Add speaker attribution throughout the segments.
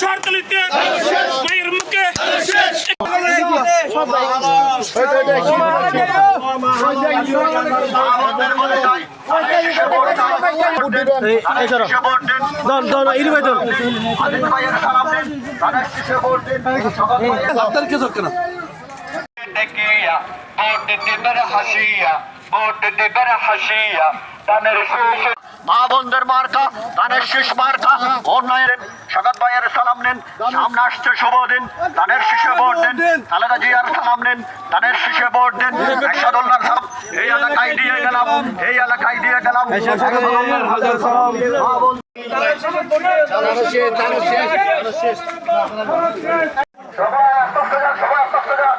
Speaker 1: শহরতলিতে মায়ের
Speaker 2: হাসিয়া বোট দেবের হাসিয়া তাদের শেষ মা বন্ধের মার্কা ধানের শেষ মার্কা উন্নয়নের সগত ভাইয়ের সালাম নেন সামনে আসছে শুভ দিন ধানের শিশু ভোট দেন খালেদা জিয়ার সালাম নেন ধানের শিশু ভোট দেন এরশাদুল্লাহর সালাম এই এলাকায় দিয়ে গেলাম এই এলাকায় দিয়ে গেলাম মা বন্ধ- সবাই আস্তে আস্তে যান,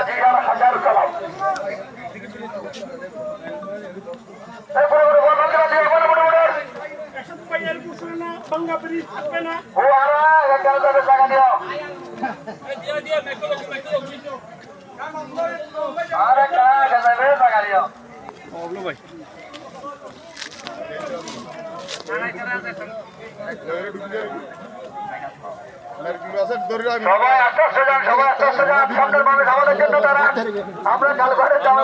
Speaker 2: সবাই আটশো জন সবাই আটশো জন সরকার ভাবে খাওয়ানোর জন্য তারা। আমরা কালঘরে যাওয়া